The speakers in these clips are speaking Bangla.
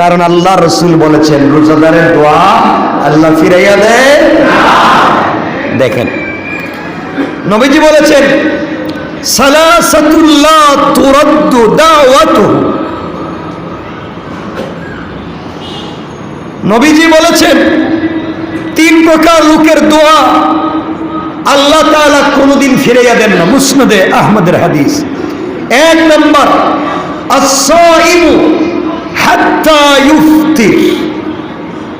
কারণ আল্লাহ রসুল বলেছেন, রোজাদারের দোয়া আল্লাহ ফিরাইয়া দেয়। দেখেন, নবীজি বলেছেন নবীজি বলেছেন, তিন প্রকার লোকের দোয়া আল্লাহ তাআলা কোনোদিন ফিরাইয়া দেন না, মুসনদে আহমদের হাদিস। এক নম্বর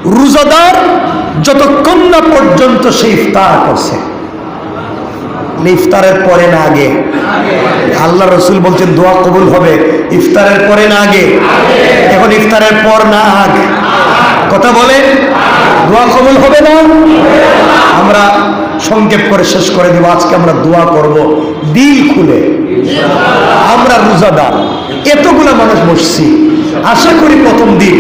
রোজাদার যতক্ষণ না পর্যন্ত সে ইফতার করছে। ইফতারের পরে না আগে? আল্লাহ রসুল বলছেন, দোয়া কবুল হবে। ইফতারের পরে না আগে? এখন ইফতারের পর না আগে? কথা বলে? দোয়া কবুল হবে না? আমরা সংক্ষেপ করে শেষ করে দেবো। আজকে আমরা দোয়া করব দিল খুলে। আমরা রোজাদার। এতগুলা মানুষ বসছি। আশা করি প্রথম দিন,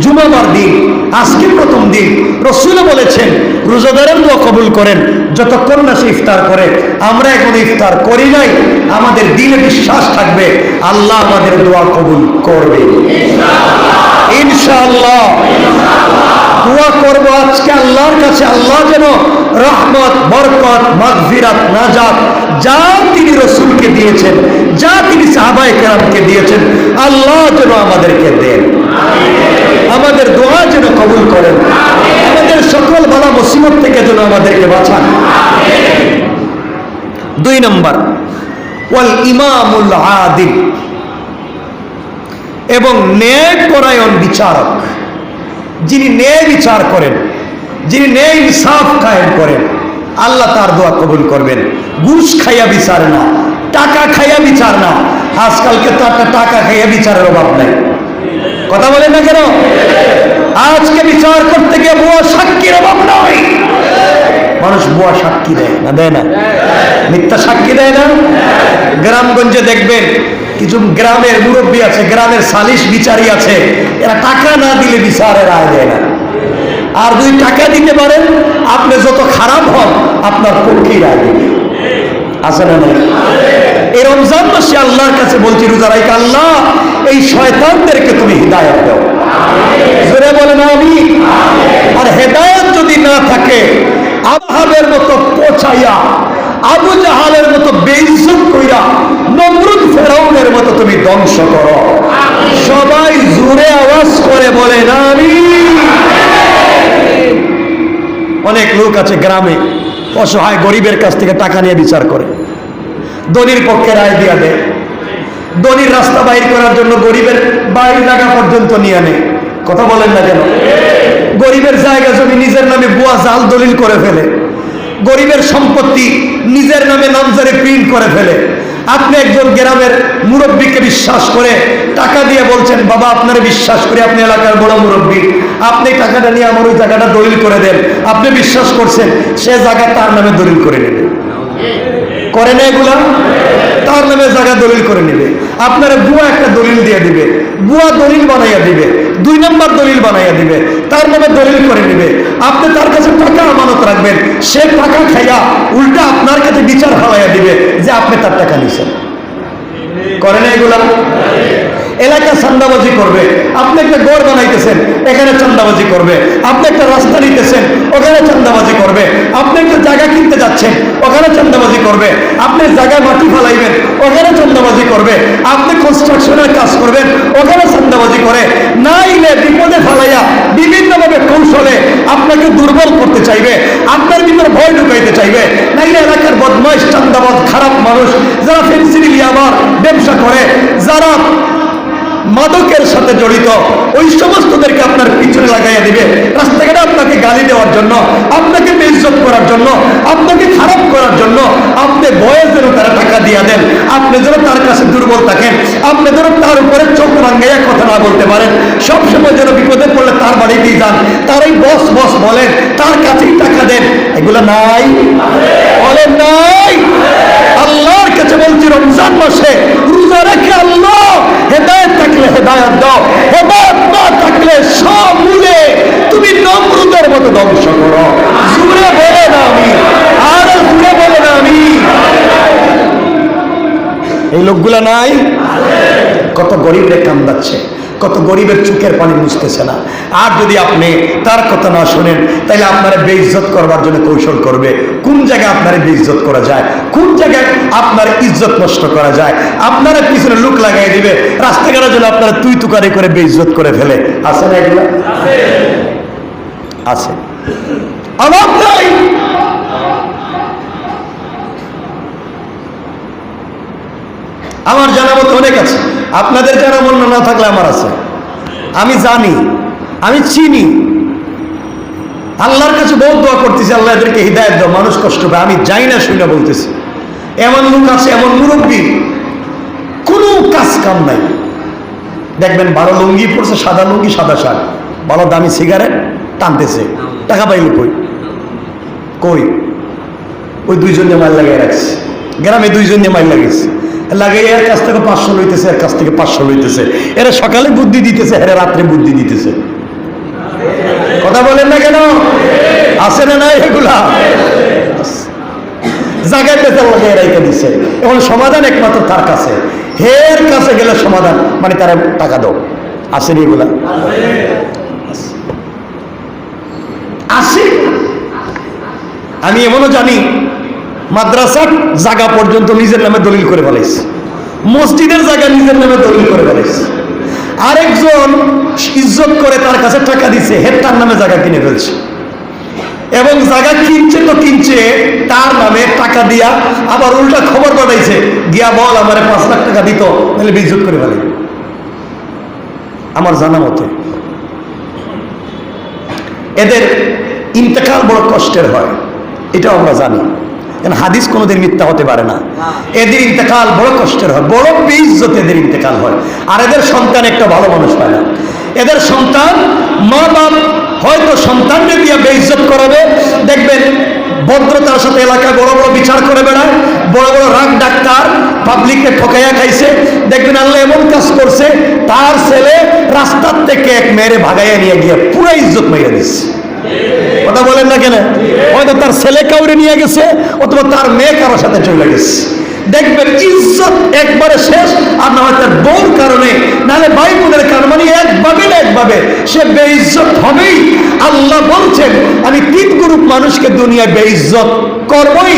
জুমাবার দিন, আজকে প্রথম দিন। রসুল বলেছেন, রোজাদারের দোয়া কবুল করেন, যতক্ষণ না সে ইফতার করে। আমরা এখন ইফতার করি নাই, আমাদের দিলে বিশ্বাস থাকবে, আল্লাহ আমাদের দোয়া কবুল করবে। ইনশাআল্লাহ। দোয়া করব আজকে আল্লাহর কাছে। আল্লাহ যেন রহমত, বরকত, মাগফিরাত, নাজাত, যা তিনি রসুলকে দিয়েছেন, যা তিনি সাহাবাই কেরামকে দিয়েছেন, আল্লাহ যেন আমাদেরকে দেন। আমাদের দোয়া যেন কবুল করেন। আমাদের সকল বালা মুসিবত থেকে যেন আমাদেরকে বাঁচান। দুই নম্বর, ওয়াল ইমামুল আদিল এবং ন্যায় পরায়ণ বিচারক। যিনি ন্যায় বিচার করেন, যিনি ন্যায় ইনসাফ কায়েম করেন, আল্লাহ তার দোয়া কবুল করবেন। ঘুষ খাইয়া বিচার না, টাকা খাইয়া বিচার না। আজকালকে তো একটা টাকা খাইয়া বিচারের অভাব নাই। কথা বলেন না কেন? আজকে বিচার করতে গিয়ে বুয়া সাক্ষীর অভাব নয় মানুষ বুয়া সাক্ষী দেয় না দেয় না? মিথ্যা সাক্ষী দেয় না? গ্রামগঞ্জে দেখবেন কিছু গ্রামের মুরব্বী আছে, গ্রামের সালিশ বিচারী আছে, এরা টাকা না দিলে বিচারের রায় দেয় না। আর যদি টাকা দিতে পারেন, আপনি যত খারাপ হন, আপনার পক্ষেই রায় দেবে। আছে না নাই? এই রমজান মাসে আল্লাহর কাছে বলছি, রোজা আল্লাহ, এই শয়তানদেরকে তুমি হৃদায়ত দাও। জোরে বলেন আমি আর হেদায়ত যদি না থাকে আবহাবের মতো পচাইয়া আবু জাহালের মতো বেইজ্জত কইরা নমরুদ ফেরাউনের মতো তুমি ধ্বংস করো। সবাই জোরে আওয়াজ করে বলে না আমি অনেক লোক আছে গ্রামে, অসহায় গরিবের কাছ থেকে টাকা নিয়ে বিচার করে। দলির পক্ষে রায় দিয়া দেয়। দলির রাস্তা বাইর করার জন্য গরিবের বাড়ি জায়গা পর্যন্ত নিয়ে নেয়। কথা বলেন না কেন? গরিবের জায়গা জমি নিজের নামে বুয়া জাল দলিল করে ফেলে, গরিবের সম্পত্তি নিজের নামে নামজারে প্রিন্ট করে ফেলে, আপনি একজন গ্রামের মুরব্বীকে বিশ্বাস করে টাকা দিয়ে বলছেন, বাবা, আপনার বিশ্বাস করে, আপনি এলাকার বড় মুরব্বী। আপনি টাকাটা নিয়ে আমার ওই জায়গাটা দলিল করে দেন। আপনি বিশ্বাস করছেন, সে জায়গা তার নামে দলিল করে নেবে। করে না এগুলা? তার নামে জায়গা দলিল করে নেবে। আপনারা বুয়া একটা দলিল দিয়ে দিবে। বুয়া দলিল বানাইয়া দিবে। দুই নম্বর দলিল বানাইয়া দিবে, তার নামে দলিল করে নিবে। আপনি তার কাছে টাকা আমানত রাখবেন, সে টাকা খাইয়া উল্টা আপনার কাছে বিচার হারাইয়া দিবে যে আপনি তার টাকা নিছেন। করেন না এগুলা? এলাকা চান্দাবাজি করবে। আপনি একটা গড় বানাইতেছেন, এখানে চান্দাবাজি করবে। আপনি একটা রাস্তা নিতেছেন, ওখানে চান্দাবাজি করবে। আপনি একটা জায়গা কিনতে যাচ্ছেন, ওখানে চান্দাবাজি করবে। আপনি জায়গায় মাটি ফেলাইবেন, ওখানে চান্দাবাজি করবে। আপনি কনস্ট্রাকশনের কাজ করবেন, ওখানে চান্দাবাজি করে। নাইলে বিপদে ফেলাইয়া বিভিন্নভাবে কৌশলে আপনাকে দুর্বল করতে চাইবে, আপনার ভিতরে ভয় ঢুকাইতে চাইবে। নাইলে এলাকার বদমাইশ, চান্দাবাজ, খারাপ মানুষ, যারা ফেন্সিডিল আবার ব্যবসা করে, যারা মাদকের সাথে জড়িত, ওই সমস্তদেরকে আপনার পিছনে লাগাইয়া দিবে। রাস্তাঘাটে আপনাকে গালি দেওয়ার জন্য, আপনাকে বেইজ্জত করার জন্য, আপনাকে খারাপ করার জন্য, আপনি বয়স যেন তারা টাকা দিয়া দেন, আপনি যেন তার কাছে দুর্বল থাকেন, আপনি যেন তার উপরে চোখ রাঙ্গাইয়া কথা না বলতে পারেন। সবসময় যেন বিপদে পড়লে তার বাড়িতেই যান, তার ওই বস বস বলেন, তার কাছেই টাকা দেন। এগুলো নাই। বলেন নাই আল্লাহর কাছে বলছি রমজান মাসে রোজা রেখে আল্লাহ হেদায়ত থাকলে হেদায়ত দাও হেদায়ত না থাকলে সব মূলে তুমি নমরুদের মতো ধ্বংস করো জুড়ে বলে না আমি আর জুড়ে বলে না আমি এই লোকগুলা নাই? কত গরিব রে কান্দাচ্ছে কত গরিবের চোখের পানি মুছতেছে না। আর যদি আপনি তার কথা না শোনেন তাহলে আপনারা বেইজ্জত করবার জন্য কৌশল করবে। কোন জায়গায় আপনারা বেইজ্জত করা যায়? কোন জায়গায় আপনার ইজ্জত নষ্ট করা যায়? আপনারা পিছনে লুক লাগাই দিবে রাস্তাঘাটের জন্য আপনারা তুই তুকারি করে বেইজ্জত করে ফেলে। আছে না এগুলো? আছে। অভাব নাই! আমার জানা মতো অনেক আছে। আপনাদের জানা মনে না থাকলে আমার আছে। আমি জানি, আমি চিনি। আল্লাহর কাছে বহু দোয়া করতেছি, আল্লাহ এদেরকে হৃদায়ত দাও, মানুষ কষ্ট পায়। আমি যাই না, শুনে বলতেছি। এমন লোক আছে, এমন মুরব্বী, কোনো কাজ কাম নাই। দেখবেন ভালো লুঙ্গি পড়ছে সাদা লুঙ্গি, সাদা শার্ট। ভালো দামি সিগারেট, টানতেছে। টাকা পাইল কই? কই? ওই দুইজনে মাইল লাগিয়ে রাখছে। গ্রামে দুইজনে মাইল লাগিয়েছে। লাগিয়ে এর কাছ থেকে পাঁচশো লইতেছে, এর কাছ থেকে পাঁচশো লইতেছে। এরা সকালে বুদ্ধি দিতেছে এরা রাত্রে বুদ্ধি দিতেছে। কথা বলেন না কেন? আছে না নাই এগুলা? জায়গায় বেতার লাগিয়ে রেখে দিচ্ছে এখন সমাধান একমাত্র তার কাছে। হের কাছে গেলে সমাধান মানে তারা টাকা দাও। আসেনি এগুলা? আসে আমি এমনও জানি মাদ্রাসার জায়গা পর্যন্ত নিজের নামে দলিল করে ফেলাইছে। মসজিদের জায়গা নিজের নামে দলিল করে ফেলাইছে। আরেকজন ইজ্জত করে তার কাছে টাকা দিছে হের তার নামে জায়গা কিনে ফেলছে। এবং জায়গা কিনছে তো কিনছে, তার নামে টাকা দিয়া আবার উল্টা খবর পাঠাইছে, গিয়া বল, আমার পাঁচ লাখ টাকা দিত তাহলে বিদ্যুৎ করে ফেলে। আমার জানা মতে, এদের ইন্তেকাল বড় কষ্টের হয়, এটাও আমরা জানি। কেন হাদিস কোনোদিন মিথ্যা হতে পারে না। এদের ইন্তেকাল বড় কষ্টের হয় বড় বেইজ্জত এদের ইন্তেকাল হয়। আর এদের সন্তান একটা ভালো মানুষ পায় না। এদের সন্তান মা বাপ হয়তো সন্তানকে দিয়ে বেইজ্জত করাবে। দেখবেন ভদ্রতার সাথে এলাকায় বড় বড় বিচার করে বেড়ায় বড় বড় রাগ ডাক্তার পাবলিককে ঠকাইয়া খাইছে। দেখবেন আল্লাহ এমন কাজ করছে তার ছেলে রাস্তার থেকে এক মেয়েরে ভাগাইয়া নিয়ে গিয়ে পুরো ইজ্জত মেরে দিচ্ছে কথা বলেন না কেন? হয়তো তার ছেলে কাউরে নিয়ে গেছে, অথবা তার মেয়ে কারোর সাথে চলে গেছে। দেখবেন ইজ্জত একবারে শেষ, আর না হয় তার বউর কারণে। নাহলে ভাই বোনের কারণ মানে একভাবে না একভাবে। সে বেইজ্জত হবেই। আল্লাহ বলছেন, আমি তিন গ্রুপ মানুষকে দুনিয়ায় বেইজ্জত করবই।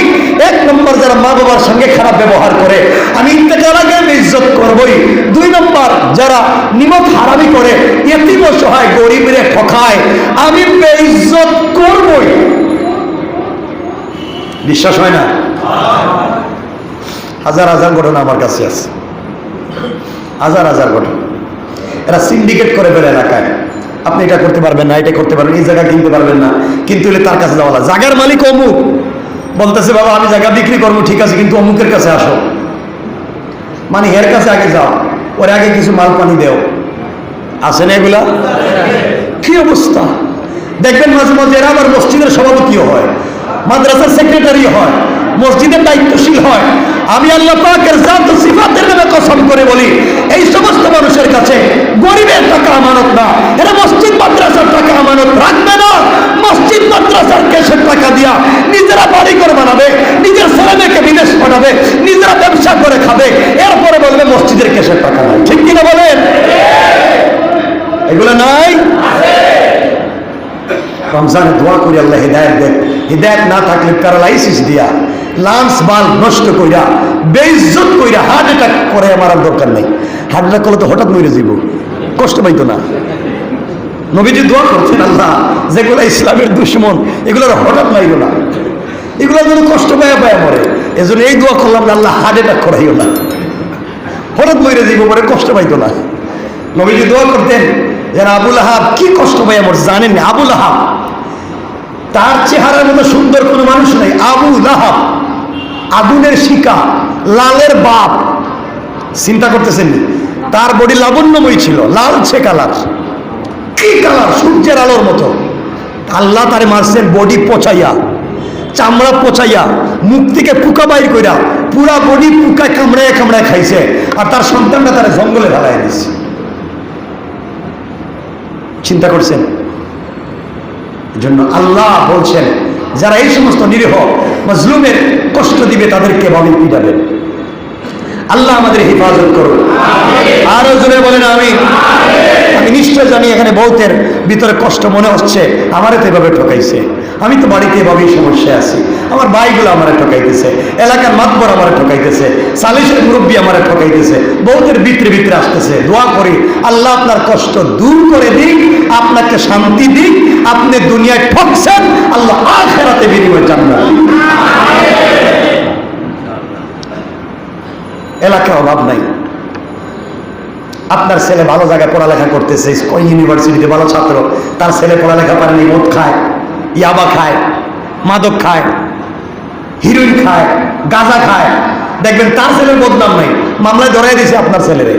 এক নম্বর যারা মা বাবার সঙ্গে খারাপ ব্যবহার করে, আমি ইন্তেকাল আগে বেইজ্জত করবই। দুই নম্বর যারা নিমক হারামি করে, এতিম সহায় গরিবরে ঠকায়, আমি বেইজ্জত করবই। বিশ্বাস হয় না? হাজার হাজার ঘটনা আমার কাছে আছে। হাজার হাজার ঘটনা। এরা সিন্ডিকেট করে বেড়ে এলাকায়। আপনি এটা করতে পারবেন না, এটা করতে পারবেন এই জায়গা কিনতে পারবেন না, কিন্তু তার কাছে যাওয়া। জায়গার মালিক অমুক। বলতেছে, বাবা, আমি জায়গা বিক্রি করব, ঠিক আছে, কিন্তু অমুকের কাছে আসো। মানে এর কাছে আগে যাও, ওর আগে কিছু মাল পানি দেও। আছে না এগুলা? কি অবস্থা? দেখবেন মাঝে মাঝে এরা আবার মসজিদের সভাপতিও হয়, মাদ্রাসার সেক্রেটারি হয়, মসজিদের দায়িত্বশীল হয়। আমি আল্লাহ পাকের জাত সিফাতের নামে কসম করে বলি, এই সমস্ত মানুষের কাছে গরিবের টাকা আমানত না, এরা মসজিদ, মাদ্রাসার টাকা আমানত রাখবে না। মসজিদ মাদ্রাসার কেসের টাকা দিয়া নিজেরা বাড়ি করে বানাবে, নিজের ছেলে মেয়েকে বিদেশ পাঠাবে, নিজেরা ব্যবসা করে খাবে, এরপরে বলবে মসজিদের কেসের টাকা নাই। ঠিক কিনা বলেন? এগুলো নাই? রমজানে দোয়া করি আল্লাহ হৃদায়ত দেন। হৃদায়ত না থাকলে প্যারালাইসিস দিয়া লান্স বাল নষ্ট কইরা, বেইজ্জত কইরা হার্ট অ্যাটাক করে আমার দরকার নেই। হার্ট অ্যাটাক করলে তো হঠাৎ মরে যাইব। কষ্ট পাইতো না। নবীজি দোয়া করছেন, আল্লাহ যেগুলো ইসলামের দুশ্মন, এগুলোর হঠাৎ মাইল না। এগুলো যেন কষ্ট পায়া পায়া মরে। এজন্য এই দোয়া করলাম যে আল্লাহ হার্ট অ্যাটাক করাইও না। হঠাৎ মরে যাইব পরে কষ্ট পাইতো না। নবীজি দোয়া করতেন, যেন আবুল আহাব কি কষ্ট পাই আমার জানেন না? আবুল আহাব, তার চেহারার মতো সুন্দর কোনো মানুষ নেই। আবু লাহাব আগুনের শিকা, লালের বাপ। চিন্তা করতেছেন তার বডি লাবণ্যময় ছিল লালচে কালার কি কালার সূর্যের আলোর মতো। আল্লাহ তারে মারছেন বডি পচাইয়া, চামড়া পচাইয়া, মুখ থেকে পুকা বাইর কইরা, পুরা বডি পুকায় কামড়ায় কামড়ায় খাইছে আর তার সন্তানটা তারা জঙ্গলে ফেলাই দিছে। চিন্তা করছেন? জন্য আল্লাহ বলছেন, যারা এই সমস্ত নিরীহ, মজলুমের কষ্ট দিবে তাদেরকে ভাবে পিটাবেন আল্লাহ আমাদের হেফাজত করুন। আরও জোরে বলেন আমি আমি নিশ্চয় জানি এখানে বহুতের ভিতরে কষ্ট মনে হচ্ছে, আমারে তো এভাবে ঠকাইছে। আমি তো বাড়িতে এভাবেই সমস্যায় আছি। আমার ভাইগুলো আমারে ঠকাইতেছে, এলাকার মাতবর আমারে ঠকাইতেছে, সালিশের মুরব্বী আমারে ঠকাইতেছে বহুতের ভিতরে ভিতরে আসতেছে। দোয়া করি, আল্লাহ আপনার কষ্ট দূর করে দিক, আপনাকে শান্তি দিক, আপনি দুনিয়ায় ঠকছেন, আল্লাহ আখেরাতে বিনিময় জান্নাত। দিক। এলাকার অভাব নাই। আপনার ছেলে ভালো জায়গায় পড়ালেখা করতেছে ইউনিভার্সিটিতে ভালো ছাত্র, তার ছেলে পড়ালেখা পারেনি, মদ খায়, ইয়াবা খায়, মাদক খায়, হিরোইন খায়, গাঁজা খায়। দেখবেন তার ছেলের বদনাম নাই। মামলায় ধরাই দিয়েছে আপনার ছেলেরে।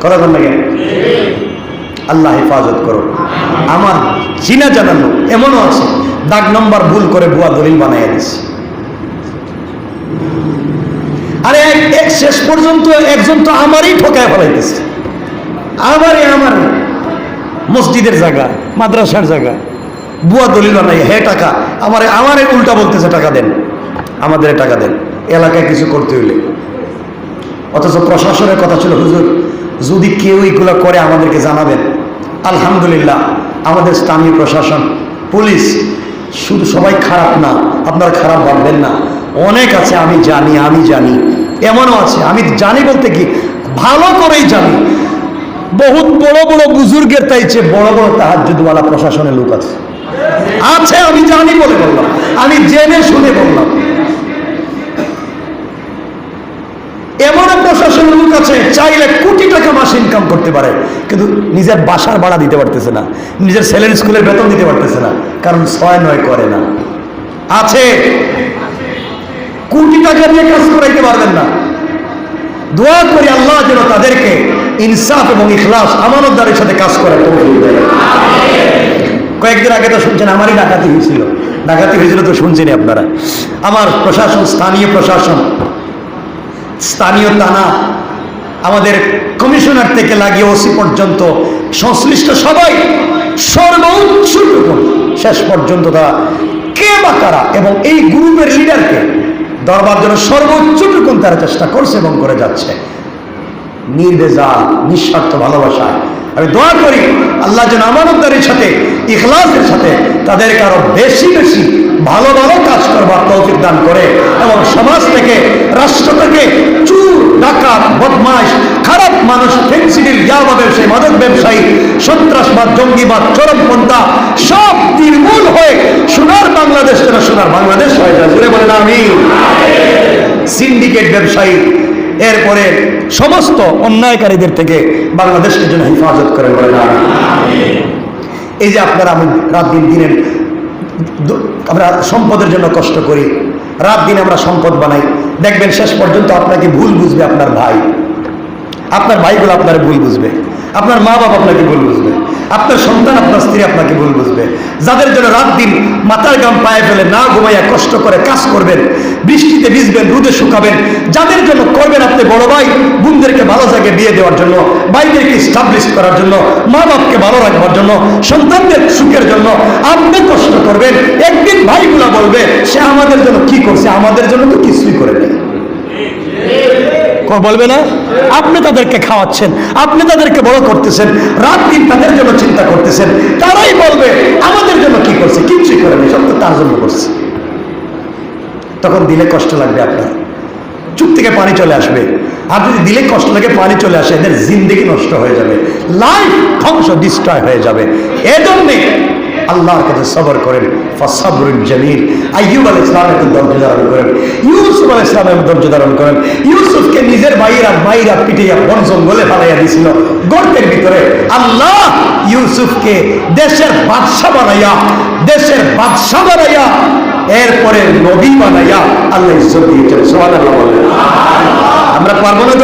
কথা বল আল্লাহ হেফাজত করো। আমার চিনা জানানো এমনও আছে। দাগ নম্বর ভুল করে বুয়া দলিল বানাইয়া দিছে। আরে এক- শেষ পর্যন্ত একজন তো আমারই ঠকায় ফেলাইতেছে। আমারই আমার মসজিদের জায়গা, মাদ্রাসার জায়গা। বুয়া দলিল নাই হে টাকা, আমার আমার উল্টা বলতেছে টাকা দেন, আমাদের টাকা দেন, এলাকায় কিছু করতে হইলে। অথচ প্রশাসনের কথা ছিল, হুজুর, যদি কেউ এগুলো করে আমাদেরকে জানাবেন। আলহামদুলিল্লাহ, আমাদের স্থানীয় প্রশাসন, পুলিশ, শুধু সবাই খারাপ না, আপনারা খারাপ ভাববেন না। অনেক আছে, আমি জানি আমি জানি। এমনও আছে, আমি জানি বলতে কি, ভালো করেই জানি। বহুত বড় বড় বুজুর্গের তাইছে বড় বড় তাহাজুদওয়ালা প্রশাসনের লোক আছে। আছে, আমি জানি বলে বললাম, আমি জেনে শুনে বললাম। এমন প্রশাসনের লোক আছে, চাইলে কোটি টাকা মাস ইনকাম করতে পারে, কিন্তু নিজের বাসার ভাড়া দিতে পারতেছে না, নিজের ছেলের স্কুলের বেতন দিতে পারতেছে না, কারণ ছয় নয় করে না। আছে। কোটি টাকা দিয়ে কাজ করাইতে পারবেন না। দোয়া করি আল্লাহ যেন তাদেরকে ইনসাফ এবং ইখলাস আমানতদারের সাথে কাজ করে তৌফিক দেয়। কয়েকদিন আগে তো শুনছেন, আমারই ডাকাতি হয়েছিল। ডাকাতি হয়েছিল তো শুনছেনই আপনারা। আমার প্রশাসন, স্থানীয় প্রশাসন, স্থানীয় থানা, আমাদের কমিশনার থেকে লাগিয়ে ওসি পর্যন্ত সংশ্লিষ্ট সবাই সর্বোচ্চ শেষ পর্যন্ত তারা কে বা কারা এবং এই গ্রুপের লিডারকে দরবার জন্য সর্বোচ্চটুকুন তারা চেষ্টা করছে এবং করে যাচ্ছে। নির্বেজা নিঃস্বার্থ ভালোবাসায় আমি দোয়া করি আল্লাহ যেন আমানতদারির সাথে, ইখলাসের সাথে তাদেরকে আরও বেশি বেশি ভালো ভালো কাজ করবার তৌফিক দান করে এবং সমাজ থেকে, রাষ্ট্র থেকে চুর, ডাকাত বদমাস খারাপ মানুষ ফেন্সিডিল ইয়াবা ব্যবসায়ী মাদক ব্যবসায়ী, সন্ত্রাসবাদ, জঙ্গিবাদ চরমপন্থা সব নির্মূল হয়ে সোনার বাংলাদেশ যেন সোনার বাংলাদেশ হয়ে যায়। জুড়ে বলেন আমি সিন্ডিকেট ব্যবসায়ী এরপরে সমস্ত অন্যায়কারীদের থেকে বাংলাদেশকে যেন হেফাজত করে আমি এই যে আপনারা আমি রাত দিন দিনের আমরা সম্পদের জন্য কষ্ট করি, রাত দিন আমরা সম্পদ বানাই। দেখবেন শেষ পর্যন্ত আপনাকে ভুল বুঝবে আপনার ভাই। আপনার ভাইগুলো আপনার ভুল বুঝবে। আপনার মা বাবা আপনাকে ভুল বুঝবে। আপনার সন্তান, আপনার স্ত্রী আপনাকে ভুল বুঝবে। যাদের জন্য রাত দিন মাথার গাম পায়ে ফেলে না ঘুমাইয়া কষ্ট করে কাজ করবেন, বৃষ্টিতে ভিজবেন, রোদে শুকাবেন, যাদের জন্য করবেন আপনি বড় ভাই, বোনদেরকে ভালো জায়গায় বিয়ে দেওয়ার জন্য, ভাইদেরকে স্টাবলিশ করার জন্য, মা বাপকে ভালো রাখবার জন্য, সন্তানদের সুখের জন্য আপনি কষ্ট করবেন। একদিন ভাইগুলা বলবে, সে আমাদের জন্য কি করছে? আমাদের জন্য তো কিছুই করে নেই। ক- বলবে না? আপনি তাদেরকে খাওয়াচ্ছেন, আপনি তাদেরকে বড় করতেছেন, রাত দিন তাদের জন্য চিন্তা করতেছেন, তারাই বলবে, আমাদের জন্য কি করছে? কিচ্ছুই করেনি সব তো তার জন্য করছে। তখন দিলে কষ্ট লাগবে আপনার। চুপ থেকে পানি চলে আসবে। আর যদি দিলে কষ্ট লাগে, পানি চলে আসে, এদের জিন্দিগি নষ্ট হয়ে যাবে। লাইফ ধ্বংস ডিস্ট্রয় হয়ে যাবে। এজন্যে আল্লাহর কাছে সবর করেন, ফসাবরুল জামিল আইয়ুব আল ইসলামের ধৈর্য ধারণ করেন, ইউসুফ আল ইসলামের ধৈর্য ধারণ করেন। ইউসুফকে নিজের ভাইয়েরা মাইরা পিটিয়া বন জঙ্গলে ফালাইয়া দিছিল। গর্তের ভিতরে আল্লাহ ইউসুফকে দেশের বাদশা বানাইয়া, দেশের বাদশা বানাইয়া, এরপরে নবী বানাইয়া আল্লাহ ইজ্জত দিয়েছেন। বলেন। আমরা পারব না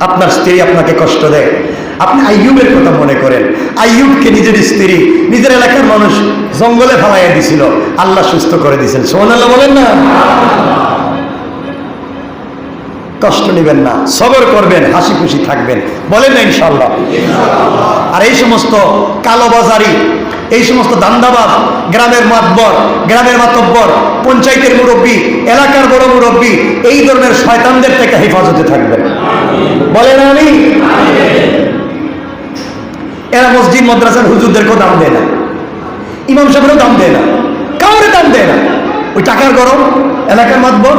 আপনার স্ত্রী আপনাকে কষ্ট দেয়। আপনি আইয়ুবের কথা মনে করেন। আইয়ুবকে নিজের স্ত্রী, নিজের এলাকার মানুষ জঙ্গলে ফালাইয়া দিছিল। আল্লাহ সুস্থ করে দিয়েছেন। সোহান আল্লাহ বলেন না? কষ্ট নেবেন না। সবর করবেন, হাসি খুশি থাকবেন। বলেন না ইনশাল্লাহ আর এই সমস্ত কালোবাজারি এই সমস্ত দান্দাবাজ, গ্রামের মাতবর গ্রামের মাতব্বর, পঞ্চায়েতের মুরব্বী, এলাকার বড় মুরব্বী, এই ধরনের শয়তানদের থেকে হেফাজতে থাকবেন। বলেন আমি? এরা মসজিদ, মাদ্রাসার হুজুরদেরকেও দাম দেয় না। ইমাম সাহেবেরও দাম দেয় না। কাউরে দাম দেয় না। ওই টাকার গরম, এলাকার মাতবর।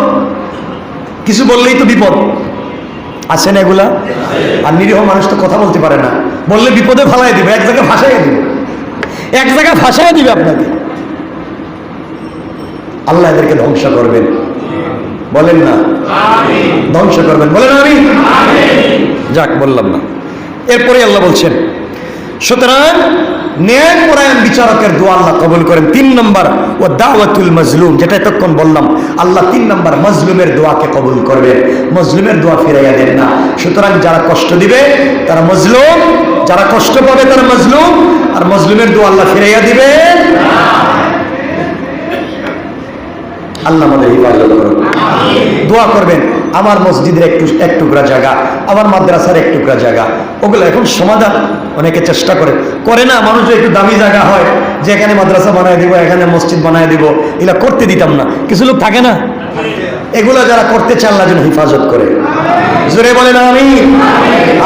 কিছু বললেই তো বিপদ। আছেন এগুলা? আর নিরীহ মানুষ তো কথা বলতে পারে না। বললে বিপদে ফালাই দিবে, এক জায়গায় ভাসাইয়া দিবে। এক জায়গায় ভাসাইয়া দিবে আপনাকে। আল্লাহ এদেরকে ধ্বংস করবেন। বলেন না। ধ্বংস করবেন। বলেন আমি যাক বললাম না। এরপরে আল্লাহ বলছেন সুতরাং ন্যায় পরায়ণ বিচারকের দোয়া আল্লাহ কবুল করেন। তিন নম্বর ও দাওয়াতুল মজলুম যেটা এতক্ষণ বললাম আল্লাহ তিন নম্বর মজলুমের দোয়াকে কবুল করবে। মজলুমের দোয়া ফিরাইয়া দেন না। সুতরাং যারা কষ্ট দিবে তারা মজলুম। যারা কষ্ট পাবে তারা মজলুম। আর মজলুমের দোয়া আল্লাহ ফিরাইয়া দিবে আল্লাহ আমাদের হিফাজত করুন। দোয়া করবেন, আমার মসজিদের একটু, এক টুকরা জায়গা, আমার মাদ্রাসার এক টুকরা জায়গা। ওগুলো এখন সমাধান, অনেকে চেষ্টা করে। করে না মানুষ একটু দামি জায়গা হয়, যে এখানে মাদ্রাসা বানায় দিব, এখানে মসজিদ বানায় দিব। এগুলা করতে দিতাম না। কিছু লোক থাকে না? এগুলো যারা করতে চান না, যেন হেফাজত করে। জোরে বলে না আমি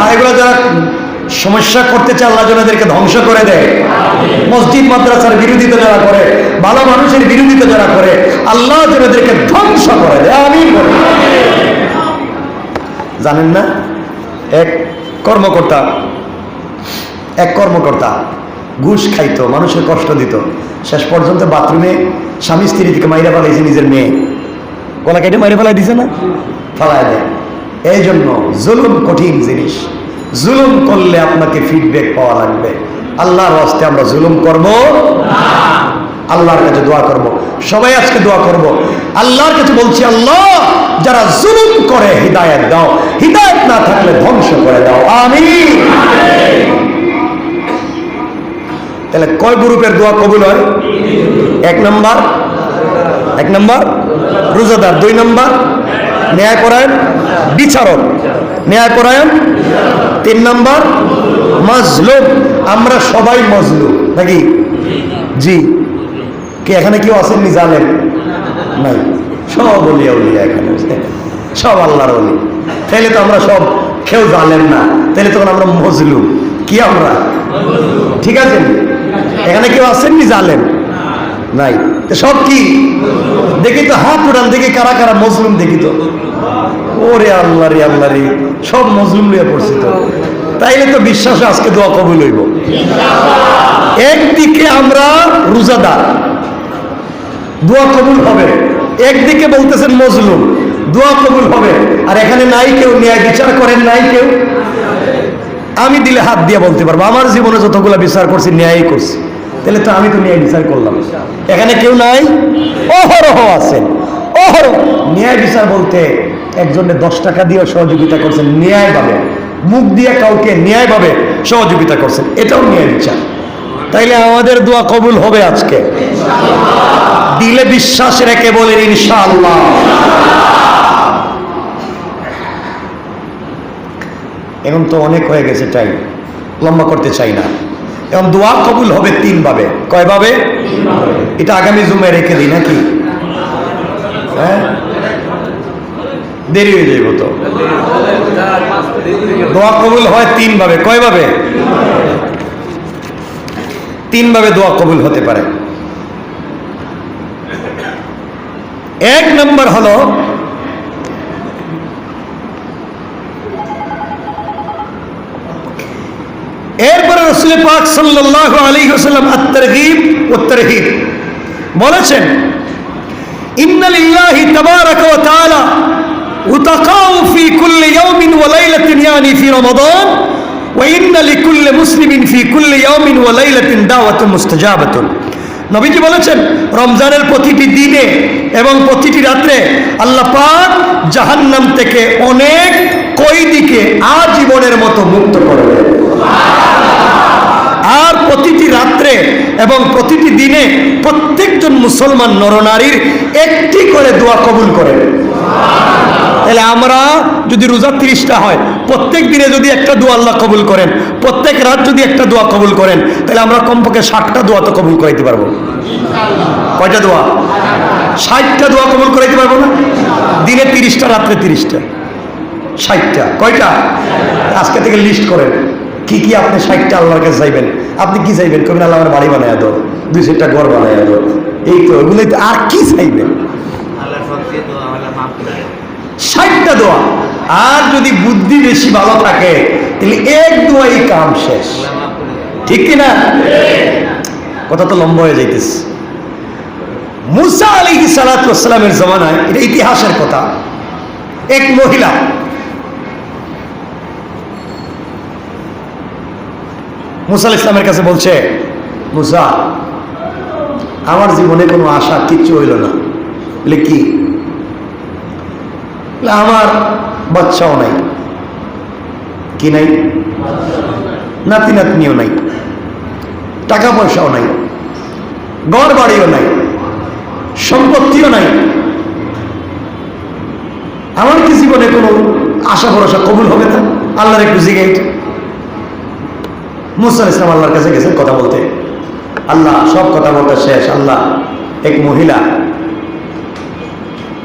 আর এগুলো যারা সমস্যা করতে চান আল্লাহ এদেরকে ধ্বংস করে দেয়। মসজিদ, মাদ্রাসার বিরোধিতা যারা করে, ভালো মানুষের বিরোধিতা যারা করে, আল্লাহ যেন এদেরকে ধ্বংস করে দেয়। আমি জানেন না? এক কর্মকর্তা এক কর্মকর্তা ঘুষ খাইতো, মানুষের কষ্ট দিত। শেষ পর্যন্ত বাথরুমে স্বামী স্ত্রী থেকে মাইরা ফেলাইছে নিজের মেয়ে। গলা কেটে মাইরে ফেলাই দিছে না? ফেলায় দেয়। এই জন্য জুলুম কঠিন জিনিস। জুলুম করলে আপনাকে ফিডব্যাক পাওয়া লাগবে। আল্লাহর হস্তে আমরা জুলুম করব আল্লাহর কাছে দোয়া করব। সবাই আজকে দোয়া করব। আল্লাহর কাছে বলছি, আল্লাহ, যারা জুলুম করে, হৃদায়ত দাও। হৃদায়ত না থাকলে ধ্বংস করে দাও। আমি তাহলে কয় গ্রুপের দোয়া কবুল হয়? এক নম্বর। এক নম্বর। রোজাদার দুই নম্বর। ন্যায় পরায়ণ। বিচারক। ন্যায় পরায়ণ। তিন নম্বর, মজলুম। আমরা সবাই মজলুম। নাকি? জি। কে, এখানে কেউ আসেননি জানেন? নাই। সব অলিয়া উলিয়া এখানে। সব আল্লাহর অলি। তাহলে তো আমরা সব কেউ জানেন না। তাহলে তখন আমরা মজলুম। কি আমরা? ঠিক আছে? এখানে কেউ আসেননি জানেন? নাই। সব কি? দেখি তো হাত উড়ান দেখি কারা কারা মজলুম, দেখি তো। ওরে আল্লাহ রে আল্লাহ রে, সব মজলুম লিয়ে পড়ছি তো। তাইলে তো বিশ্বাসে আজকে দোয়া কবুল হইব। একদিকে আমরা রোজাদার, দোয়া কবুল হবে। একদিকে বলতেছেন মজলুম, দোয়া কবুল হবে। আর এখানে নাই কেউ, ন্যায় বিচার করেন নাই কেউ। আমি দিলে হাত দিয়ে বলতে পারব, আমার জীবনে যতগুলো বিচার করছি ন্যায় করছি। তাহলে তো আমি তো ন্যায় বিচার করলাম। এখানে কেউ নাই? অহরহ আছেন। অহরহ, ন্যায় বিচার বলতে একজনের দশ টাকা দিয়ে সহযোগিতা করছেন ন্যায় পাবে মুখ দিয়ে কাউকে ন্যায় পাবে সহযোগিতা করছেন, এটাও ন্যায় বিচার। তাইলে আমাদের দোয়া কবুল হবে আজকে। দিলে বিশ্বাস রেখে বলেন, ইনশাআল্লাহ। এখন তো অনেক হয়ে গেছে টাইম, লম্বা করতে চাই না। এখন দোয়া কবুল হবে তিন ভাবে কয় ভাবে এটা আগামী জুমে রেখে দিই নাকি? হ্যাঁ? দেরি হয়ে যাইব তো। দোয়া কবুল হয় তিন ভাবে কয় ভাবে তিন ভাবে দোয়া কবুল হতে পারে। এক নম্বর হলো, এরপরে রসুল পাক সাল্লাল্লাহু আলাইহি ওয়াসাল্লাম আত-তারগীব ও তারহিব বলেছেন ইন্না লিল্লাহি তাবারাকা তাআলা উতাকাউ ফি কুল্লি ইয়াউমিন ওয়া লাইলাতিন ইয়ানি ফি রমাদান, ওয়া ইন্না লিকুল্লি মুসলিমিন ফি কুল্লি ইয়াউমিন ওয়া লাইলাতিন দাওয়াতুন মুস্তাজাবাতুন। নবীজি বলেছেন, রমজানের প্রতিটি দিনে এবং প্রতিটি রাত্রে আল্লাহ পাক জাহান্নাম থেকে অনেক কয়দিকে আজীবনের মতো মুক্ত করবে আর প্রতিটি রাত্রে এবং প্রতিটি দিনে প্রত্যেকজন মুসলমান নরনারীর একটি করে দোয়া কবুল করে তাহলে আমরা যদি রোজা তিরিশটা হয়, প্রত্যেক দিনে যদি একটা দোয়া আল্লাহ কবুল করেন, প্রত্যেক রাত যদি একটা দোয়া কবুল করেন, তাহলে আমরা কমপক্ষে ষাটটা দোয়া তো কবুল করাইতে পারব। কয়টা দোয়া? ষাটটা দোয়া কবুল করাইতে পারব না? দিনে তিরিশটা, রাত্রে তিরিশটা। ষাটটা। কয়টা? আজকে থেকে লিস্ট করেন। কি কি আপনি ষাটটা আল্লাহর কাছে চাইবেন? আপনি কি চাইবেন? কবেন আল্লাহ আমার বাড়ি বানায় দো দুই চারটা ঘর বানায় দো এই তো ওগুলোই আর কি চাইবেন আল্লাহর সবচেয়ে তো আল্লাহ মাফ করে দেয়। ষাটটা দোয়া। আর যদি বুদ্ধি বেশি ভালো থাকে, তাহলে এক দোয়াই কাম শেষ। ঠিক কিনা? কথা তো লম্বা হয়ে যাইতেছে। মুসা আলী সালাতামের জমানায় এটা ইতিহাসের কথা। এক মহিলা মুসা ইসলামের কাছে বলছে, মুসা, আমার জীবনে কোনো আশা কিচ্ছু হইল না। বলে কি? আমার বাচ্চাও নাই। কি নাই? নাতি নাতনিও নাই। টাকা পয়সাও নাই। ঘর বাড়িও নাই। সম্পত্তিও নাই। আমার কি জীবনে কোনো আশা ভরসা কবুল হবে না? আল্লাহর একটু জিগাইট মুসা ইসলাম আল্লাহর কাছে গেছেন কথা বলতে। আল্লাহ, সব কথা বলতে শেষ। আল্লাহ, এক মহিলা।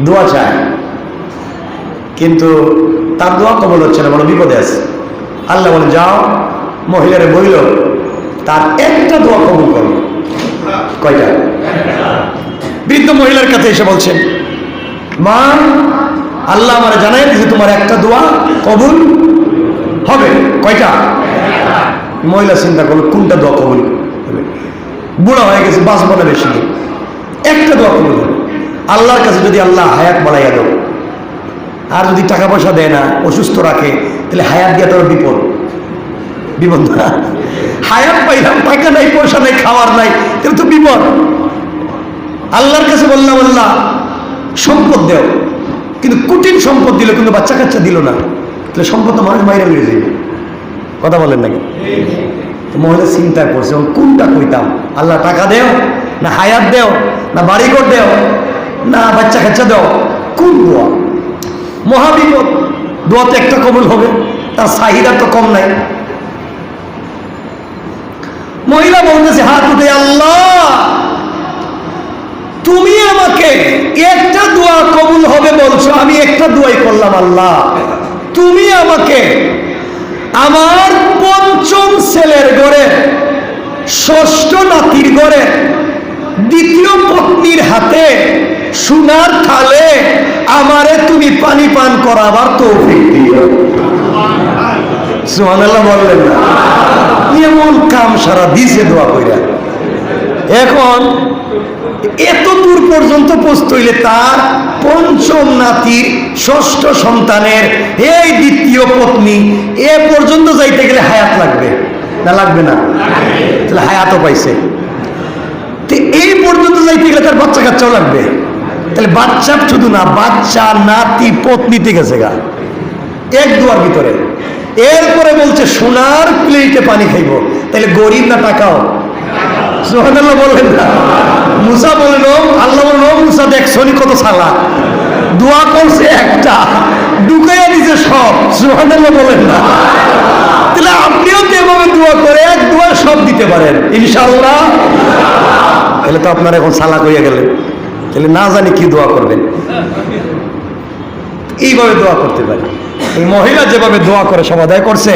দোয়া চায়। কিন্তু তার দোয়া কবল হচ্ছে না বড় বিপদে আছে। আল্লাহ বলে যাও, মহিলারে বইল তার একটা দোয়া কবুল করো। কয়টা? বৃদ্ধ মহিলার কাছে এসে বলছেন, মা, আল্লাহ আমার জানাই দিয়েছে তোমার একটা দোয়া কবুল হবে। কয়টা? মহিলা চিন্তা করল, কোনটা দোয়া কবুল হবে? বুড়া হয়ে গেছে, বাঁচবো না বেশি একটা দোয়া কবুল হবে। আল্লাহর কাছে যদি আল্লাহ হায়াত বাড়াইয়া দেয় আর যদি টাকা পয়সা দেয় না, অসুস্থ রাখে, তাহলে হায়াত দিয়ে তোর বিপদ। বিপদ না। হায়াত পাইলাম, টাকা নাই, পয়সা নাই খাওয়ার নাই, তাহলে তো বিপদ। আল্লাহর কাছে বললাম, আল্লাহ, সম্পদ দেও। কিন্তু কুটির সম্পদ দিল, কিন্তু বাচ্চা কাচ্চা দিল না। তাহলে সম্পদ তো মানুষ মাইরা বেরিয়ে যাবে কথা বলেন নাকি? মহিলা চিন্তা করছে, এখন কোনটা কইতাম? আল্লাহ টাকা দেও, না হায়াত দেও, না বাড়িঘর দেও, না বাচ্চা কাচ্চা দেও, কোন দোয়া? মহাবিপদ। দোয়াতে একটা কবুল হবে, তার চাহিদা তো কম নাই। মহিলা বলতেছে, হাত উঠে, আল্লাহ, তুমি আমাকে একটা দোয়া কবুল হবে বলছো, আমি একটা দোয়াই করলাম, আল্লাহ। তুমি আমাকে আমার পঞ্চম ছেলের ঘরে, ষষ্ঠ নাতির ঘরে, দ্বিতীয় পত্নীর হাতে সোনার থালে আমারে তুমি পানি পান করাবার সুবহানাল্লাহ বললেন না। এমন কাম সারা দিছে দোয়া কইরা। এখন এত দূর পর্যন্ত পৌঁছতে তার পঞ্চম নাতির ষষ্ঠ সন্তানের এই দ্বিতীয় পত্নী এ পর্যন্ত যাইতে গেলে হায়াত লাগবে না লাগবে না? তাহলে হায়াতও পাইছে। তো এই পর্যন্ত যাইতে গেলে তার বাচ্চা কাচ্চাও লাগবে। তাহলে বাচ্চা শুধু না, বাচ্চা, নাতি পত্নীতে গেছে গা। এক দুয়ার ভিতরে। এরপরে বলছে, সোনার প্লেটে পানি খাইব। তাহলে গরিব না টাকাও? সোহানাল্লাহ বললেন না। মুসা আল্লাহ মুসা কত সালা। দোয়া করছে একটা, ঢুকাইয়া দিছে সব। সোহানাল্লাহ বলেন না। তাহলে আপনিও তো এভাবে দোয়া করে, এক দোয়া সব দিতে পারেন। ইনশাল্লাহ তাহলে তো আপনার এখন সালা কইয়া গেলেন। তাহলে না জানি কি দোয়া করবেন। এইভাবে দোয়া করতে পারি। এই মহিলা যেভাবে দোয়া করে সমাধায় করছে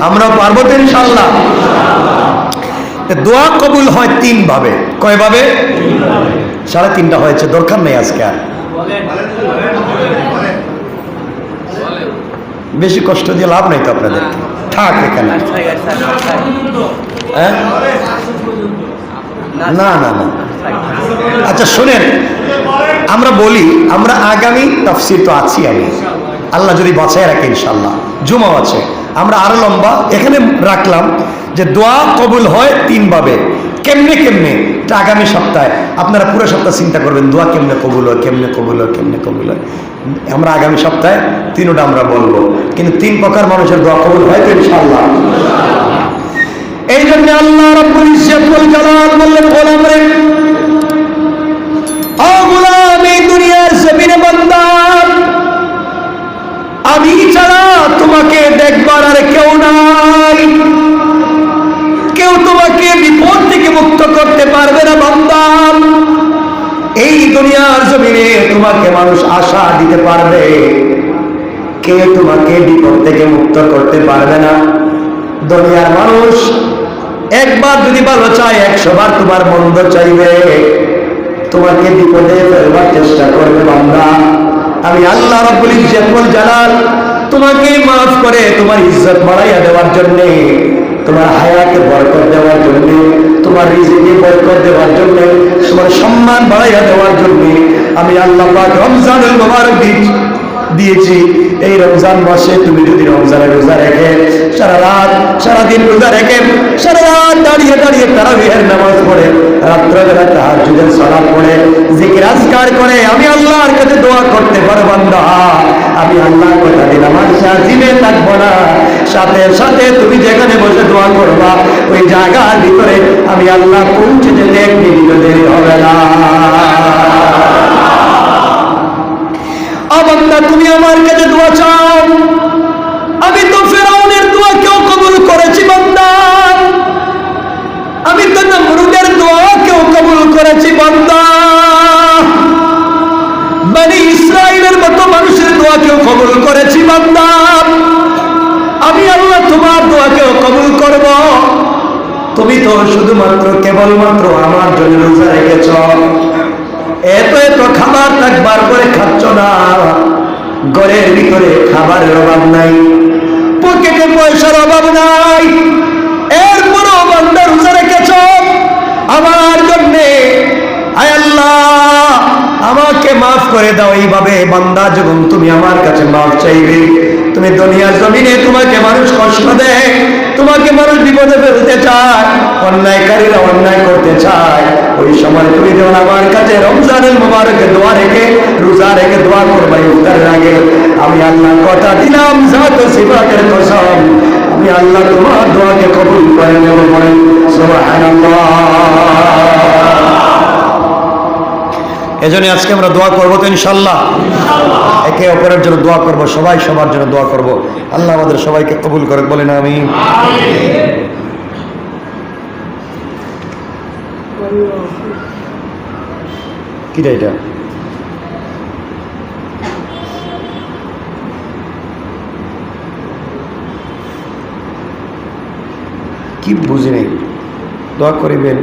আমরা পারব তো ইনশাল্লাহ দোয়া কবুল হয় তিন ভাবে কয় ভাবে সাড়ে তিনটা হয়েছে দরকার নেই আজকে আর। বেশি কষ্ট দিয়ে লাভ নাই তো আপনাদের। থাক এখানে। হ্যাঁ? না না না। আচ্ছা শোনেন, আমরা বলি, আমরা আগামী তফসির তো আছি আমি। আল্লাহ যদি বাঁচায় রাখে ইনশাল্লাহ জুমাও আছে। আমরা আরও লম্বা, এখানে রাখলাম যে দোয়া কবুল হয় তিনভাবে কেমনে কেমনে? আগামী সপ্তাহে। আপনারা পুরো সপ্তাহ চিন্তা করবেন, দোয়া কেমনে কবুল হয়, কেমনে কবুল হয়, কেমনে কবুল হয়। আমরা আগামী সপ্তাহে তিনোটা আমরা বলব। কিন্তু তিন প্রকার মানুষের দোয়া কবুল হয় তো ইনশাল্লাহ এই জন্য আল্লাহ রাব্বুল ইজ্জতুল জালাল বললেন, গোলাম রে আমি ছাড়া তোমাকে দেখবার আর কেউ নাই। কেউ তোমাকে বিপদ থেকে মুক্ত করতে পারবে না বান্দাম এই দুনিয়ার জমিনে তোমাকে মানুষ আশা দিতে পারবে। কে তোমাকে বিপদ থেকে মুক্ত করতে পারবে না। দুনিয়ার মানুষ একবার যদি ভালো চায় তোমার মন্দ চাইবে। তোমাকে বিপদে ফেলবার চেষ্টা করবে বান্দা। আমি আল্লাহ রাব্বুল ইজ্জতুল জালাল তোমাকে মাফ করে তোমার ইজ্জত বাড়াইয়া দেওয়ার জন্য, তোমার হায়াতে বরকত দেওয়ার জন্য, তোমার রিজিকে বরকত দেওয়ার জন্য, তোমার সম্মান বাড়াইয়া দেওয়ার জন্য আমি আল্লাহ পাক রমজানুল মুবারক দিচ্ছি। দিয়েছি, এই রমজান মাসে তুমি যদি রমজানের রোজা রেখে, সারা রাত সারা দিন রোজা রেখে, সারা রাত দাঁড়িয়ে দাঁড়িয়ে তারাবিহের নামাজ পড়ে, রাত্রবেলা তাহাজ্জুদের সালাত পড়ে, জিকির আজকার করে, আমি আল্লাহর কাছে দোয়া করতে পারো বান্দা আমি আল্লাহর কথা দিন আমার সাজিমে থাকব না। সাথে সাথে তুমি যেখানে বসে দোয়া করবা, ওই জায়গার ভিতরে আমি আল্লাহ পৌঁছে যেতে এক মিনিট দেরি হবে না। বান্দা, তুমি আমার কাছে দোয়া চাও। আমি তো ফেরাউনের দোয়া কেউ কবুল করেছি বান্দা। আমি তো নমরুদের দোয়া কেউ কবুল করেছি বান্দা। মানে ইসরায়েলের মতো মানুষের দোয়া কেউ কবুল করেছি বান্দা। আমি আল্লাহ তোমার কবুল করব। তুমি তো শুধুমাত্র কেবলমাত্র আমার জন্য রোজা রেখেছ। এত এত খাবার একবার করে খাচ্ছ না। ঘরের ভিতরে খাবারের অভাব নাই। পকেটে পয়সার অভাব নাই। এরপরও বান্দা রোজা রেখেছ। আমার জন্যে আল্লাহ, আমাকে মাফ করে দাও। এইভাবে বান্দা যখন তুমি আমার কাছে মাফ চাইবে তুমি দুনিয়ার জমিনে তোমাকে মানুষ কষ্ট দেয়, তোমাকে মানুষ বিপদে ফেলতে চায়, অন্যায়কারীরা অন্যায় করতে চায়। ওই সময় তুমি যখন আমার কাছে রমজানের মোবারকে দোয়া রেখে, রোজা রেখে দোয়া করবা ইফতারের আগে আমি আল্লাহ কথা দিলাম, জাত সিফাতের কসম। আমি আল্লাহ তোমার দোয়াকে কবুল করে নেব বলেন, সুবহানাল্লাহ। এজন্য আজকে আমরা দোয়া করব তো ইনশাল্লাহ। একে অপরের জন্য দোয়া করব, সবাই সবার জন্য দোয়া করব। আল্লাহ আমাদের সবাইকে কবুল করে বলেন আমি কিটা এটা? কি বুঝি নাই দোয়া করিবেন,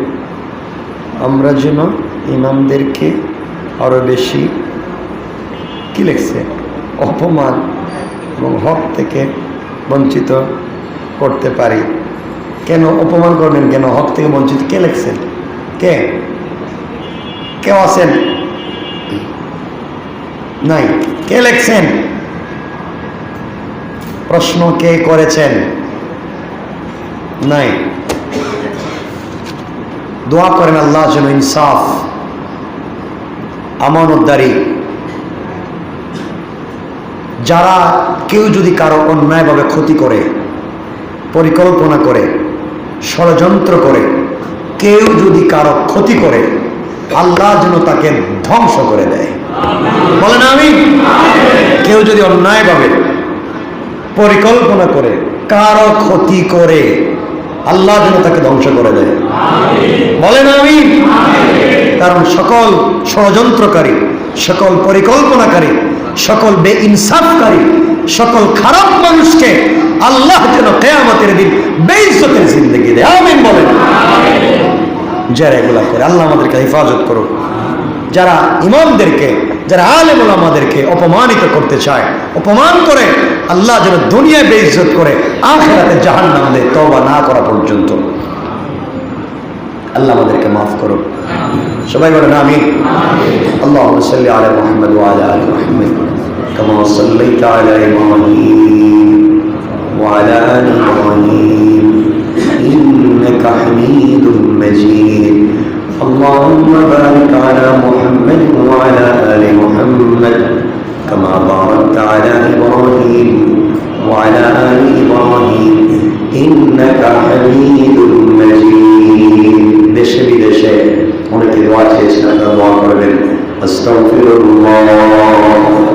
আমরা যেন ইমামদেরকে আরও বেশি। কি লিখছে? অপমান এবং হক থেকে বঞ্চিত করতে পারি। কেন অপমান করবেন কেন? হক থেকে বঞ্চিত কে লিখছেন? কে? কেউ আছেন? নাই। কে লিখছেন? প্রশ্ন কে করেছেন? নাই। দোয়া করেন আল্লাহ যেন ইনসাফ আমানতদারি। যারা কেউ যদি কারও অন্যায়ভাবে ক্ষতি করে, পরিকল্পনা করে, ষড়যন্ত্র করে, কেউ যদি কারও ক্ষতি করে, আল্লাহ যেন তাকে ধ্বংস করে দেয়। বলেন আমি। কেউ যদি অন্যায়ভাবে পরিকল্পনা করে, কারও ক্ষতি করে আল্লাহ যেন তাকে ধ্বংস করে দেয়। বলেন আমি। কারণ সকল ষড়যন্ত্রকারী, সকল পরিকল্পনাকারী, সকল বে ইনসাফকারী সকল খারাপ মানুষকে আল্লাহ যেন কেয়ামতের দিন বেইজ্জতের জিন্দগি দেয়। আমিন বলেন। যারা এগুলা করে, আল্লাহ আমাদেরকে হেফাজত করুক। যারা ইমামদেরকে যারা আলেম আমাদেরকে অপমানিত করতে চায়, অপমান করে, আল্লাহ যেন দুনিয়ায় বেইজত করে, আখেরাতে জাহান নামে তবা না করা পর্যন্ত। আল্লাহ আমাদেরকে মাফ করুন সবাই বলেন আমি আল্লাহ সাল্লি আলা মুহাম্মদ ওয়া আলা আলি মুহাম্মদ, কামা اللهم بارك على محمد وعلى آل محمد كما باركت على إبراهيم وعلى آل إبراهيم إنك حميد مجيد. বেশি বিদেশে অনেকে দোয়া চেয়েছেন আপনারা দোয়া أستغفر الله